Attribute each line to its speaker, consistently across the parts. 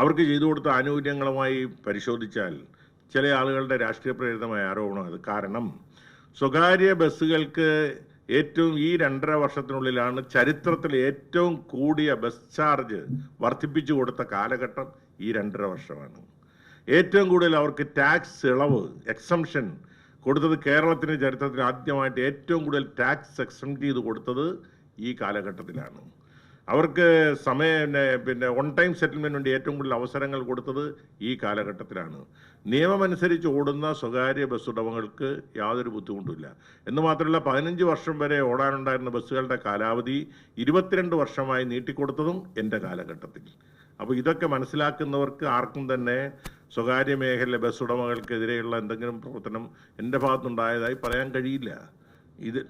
Speaker 1: അവർക്ക് ചെയ്തു കൊടുത്ത ആനുകൂല്യങ്ങളുമായി പരിശോധിച്ചാൽ ചില ആളുകളുടെ രാഷ്ട്രീയ പ്രേരിതമായ ആരോപണം അത്. കാരണം സ്വകാര്യ ബസ്സുകൾക്ക് ഏറ്റവും ഈ രണ്ടര വർഷത്തിനുള്ളിലാണ് ചരിത്രത്തിൽ ഏറ്റവും കൂടിയ ബസ് ചാർജ് വർദ്ധിപ്പിച്ചു കൊടുത്ത കാലഘട്ടം ഈ രണ്ടര വർഷമാണ്. ഏറ്റവും കൂടുതൽ അവർക്ക് ടാക്സ് ഇളവ് എക്സംഷൻ കൊടുത്തത് കേരളത്തിന് ചരിത്രത്തിൽ ആദ്യമായിട്ട് ഏറ്റവും കൂടുതൽ ടാക്സ് എക്സംഷൻ ചെയ്ത് കൊടുത്തത് ഈ കാലഘട്ടത്തിലാണ്. അവർക്ക് സമയ പിന്നെ ഓൺ ടൈം സെറ്റിൽമെന്റ് വേണ്ടി ഏറ്റവും കൂടുതൽ അവസരങ്ങൾ കൊടുത്തത് ഈ കാലഘട്ടത്തിലാണ്. നിയമമനുസരിച്ച് ഓടുന്ന സ്വകാര്യ ബസ് ഉടമകൾക്ക് യാതൊരു ബുദ്ധിമുട്ടുമില്ല. എന്ന് മാത്രമല്ല പതിനഞ്ച് വർഷം വരെ ഓടാനുണ്ടായിരുന്ന ബസ്സുകളുടെ കാലാവധി ഇരുപത്തിരണ്ട് വർഷമായി നീട്ടിക്കൊടുത്തതും എന്റെ കാലഘട്ടത്തിൽ. അപ്പോൾ ഇതൊക്കെ മനസ്സിലാക്കുന്നവർക്ക് ആർക്കും തന്നെ സ്വകാര്യ മേഖലയിലെ ബസ് ഉടമകൾക്കെതിരെയുള്ള എന്തെങ്കിലും പ്രവർത്തനം എന്റെ ഭാഗത്തുണ്ടായതായി പറയാൻ കഴിയില്ല. ഇത്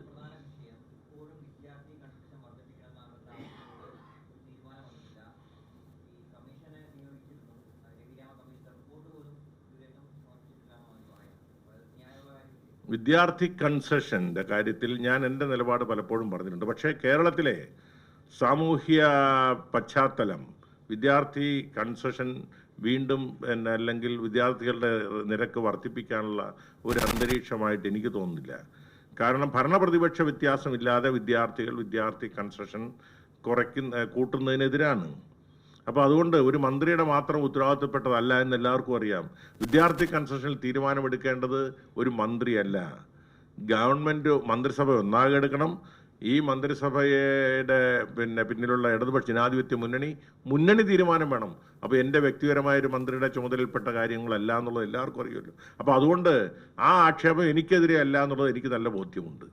Speaker 2: വിദ്യാർത്ഥി
Speaker 1: കൺസെഷന്റെ കാര്യത്തിൽ ഞാൻ എന്റെ നിലപാട് പലപ്പോഴും പറഞ്ഞിട്ടുണ്ട്. പക്ഷേ കേരളത്തിലെ സാമൂഹ്യ പശ്ചാത്തലം വിദ്യാർത്ഥി കൺസെഷൻ വീണ്ടും പിന്നെ അല്ലെങ്കിൽ വിദ്യാർത്ഥികളുടെ നിരക്ക് വർദ്ധിപ്പിക്കാനുള്ള ഒരു അന്തരീക്ഷമായിട്ട് എനിക്ക് തോന്നുന്നില്ല. കാരണം ഭരണപ്രതിപക്ഷ വ്യത്യാസമില്ലാതെ വിദ്യാർത്ഥികൾ വിദ്യാർത്ഥി കൺസെഷൻ കുറയ്ക്കുന്ന കൂട്ടുന്നതിനെതിരാണ്. അപ്പോൾ അതുകൊണ്ട് ഒരു മന്ത്രിയുടെ മാത്രം ഉത്തരവാദിത്തപ്പെട്ടതല്ല എന്ന് എല്ലാവർക്കും അറിയാം. വിദ്യാർത്ഥി കൺസെഷനിൽ തീരുമാനമെടുക്കേണ്ടത് ഒരു മന്ത്രിയല്ല. ഗവൺമെന്റ് മന്ത്രിസഭ ഒന്നാകെ എടുക്കണം. ഈ മന്ത്രിസഭയുടെ പിന്നെ പിന്നിലുള്ള ഇടതുപക്ഷ ജനാധിപത്യ മുന്നണി മുന്നണി തീരുമാനം വേണം. അപ്പോൾ എന്റെ വ്യക്തിപരമായ ഒരു മന്ത്രിയുടെ ചുമതലയിൽപ്പെട്ട കാര്യങ്ങളല്ല എന്നുള്ളത് എല്ലാവർക്കും അറിയുമല്ലോ. അപ്പോൾ അതുകൊണ്ട് ആ ആക്ഷേപം എനിക്കെതിരെ അല്ല എന്നുള്ളത് എനിക്ക് നല്ല ബോധ്യമുണ്ട്.